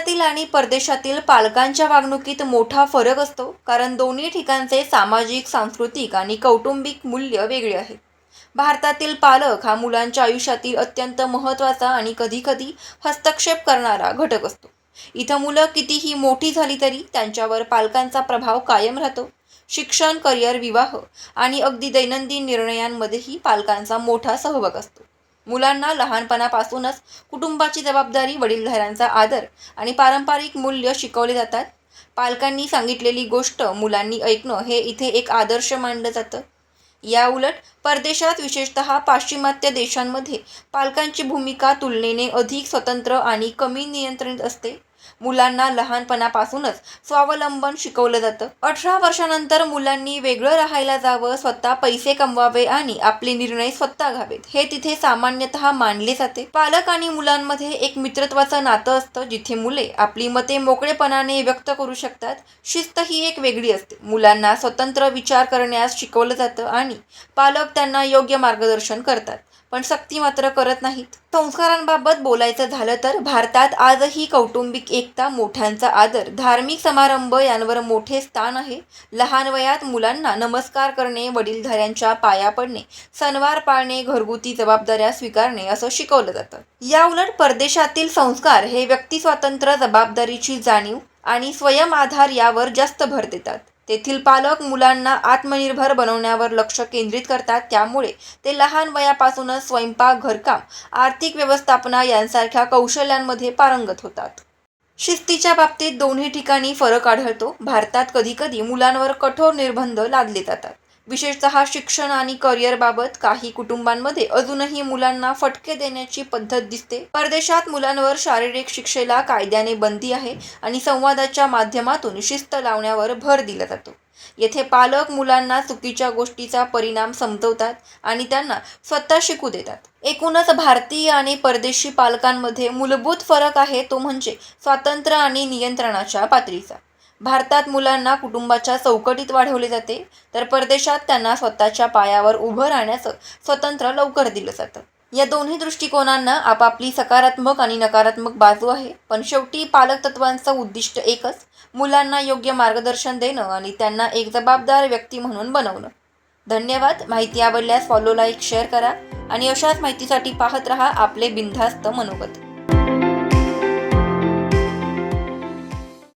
भारतातील आणि परदेशातील पालकांच्या वागणुकीत मोठा फरक असतो कारण दोन्ही ठिकाणचे सामाजिक सांस्कृतिक आणि कौटुंबिक मूल्य वेगळे आहेत भारतातील पालक हा मुलांच्या आयुष्यातील अत्यंत महत्त्वाचा आणि कधीकधी हस्तक्षेप करणारा घटक असतो. इथं मुलं कितीही मोठी झाली तरी त्यांच्यावर पालकांचा प्रभाव कायम राहतो. शिक्षण करिअर विवाह आणि अगदी दैनंदिन निर्णयांमध्येही पालकांचा मोठा सहभाग असतो. मुलांना लहानपणापासूनच कुटुंबाची जबाबदारी वडीलधाऱ्यांचा आदर आणि पारंपरिक मूल्य शिकवले जातात. पालकांनी सांगितलेली गोष्ट मुलांनी ऐकणं हे इथे एक आदर्श मानलं जातं. या उलट परदेशात विशेषतः पाश्चिमात्य देशांमध्ये पालकांची भूमिका तुलनेने अधिक स्वतंत्र आणि कमी नियंत्रित असते. मुलांना लहानपणापासूनच स्वावलंबन शिकवलं जातं. अठरा वर्षानंतर मुलांनी वेगळं राहायला जावं स्वतः पैसे कमवावे आणि आपले निर्णय स्वतः घ्यावेत. हे तिथे सामान्यतः मानले जाते. पालक आणि मुलांमध्ये एक मित्रत्वाचं नातं असतं जिथे मुले आपली मते मोकळेपणाने व्यक्त करू शकतात. शिस्त ही एक वेगळी असते. मुलांना स्वतंत्र विचार करण्यास शिकवलं जातं आणि पालक त्यांना योग्य मार्गदर्शन करतात पण सक्ती मात्र करत नाहीत. संस्कारांबाबत बोलायचं झालं तर भारतात आजही कौटुंबिक एकता मोठ्यांचा आदर धार्मिक समारंभ यांवर मोठे स्थान आहे. लहान वयात मुलांना नमस्कार करणे वडीलधाऱ्यांच्या पाया पडणे सणवार पाळणे घरगुती जबाबदाऱ्या स्वीकारणे असं शिकवलं जातं. या उलट परदेशातील संस्कार हे व्यक्ती स्वातंत्र्य जबाबदारीची जाणीव आणि स्वयं आधार यावर जास्त भर देतात. तेथील पालक मुलांना आत्मनिर्भर बनवण्यावर लक्ष केंद्रित करतात. त्यामुळे ते लहान वयापासूनच स्वयंपाक घरकाम आर्थिक व्यवस्थापना यांसारख्या कौशल्यांमध्ये पारंगत होतात. शिस्तीच्या बाबतीत दोन्ही ठिकाणी फरक आढळतो. भारतात कधीकधी मुलांवर कठोर निर्बंध लादले जातात. विशेषतः शिक्षण आणि करिअरबाबत काही कुटुंबांमध्ये अजूनही मुलांना फटके देण्याची पद्धत दिसते. परदेशात मुलांवर शारीरिक शिक्षेला कायद्याने बंदी आहे आणि संवादाच्या माध्यमातून शिस्त लावण्यावर भर दिला जातो. येथे पालक मुलांना चुकीच्या गोष्टीचा परिणाम समजवतात आणि त्यांना स्वतः शिकू देतात. एकूणच भारतीय आणि परदेशी पालकांमध्ये मूलभूत फरक आहे तो म्हणजे स्वातंत्र्य आणि नियंत्रणाच्या पातळीचा. भारतात मुलांना कुटुंबाच्या चौकटीत वाढवले जाते तर परदेशात त्यांना स्वतःच्या पायावर उभं राहण्याचं स्वतंत्र लवकर दिलं जातं. या दोन्ही दृष्टिकोनांना आपापली सकारात्मक आणि नकारात्मक बाजू आहे. पण शेवटी पालक तत्वांचं उद्दिष्ट एकच मुलांना योग्य मार्गदर्शन देणं आणि त्यांना एक जबाबदार व्यक्ती म्हणून बनवणं. धन्यवाद. माहिती आवडल्यास फॉलो लाईक शेअर करा आणि अशाच माहितीसाठी पाहत रहा आपले बिनधास्त मनोगत.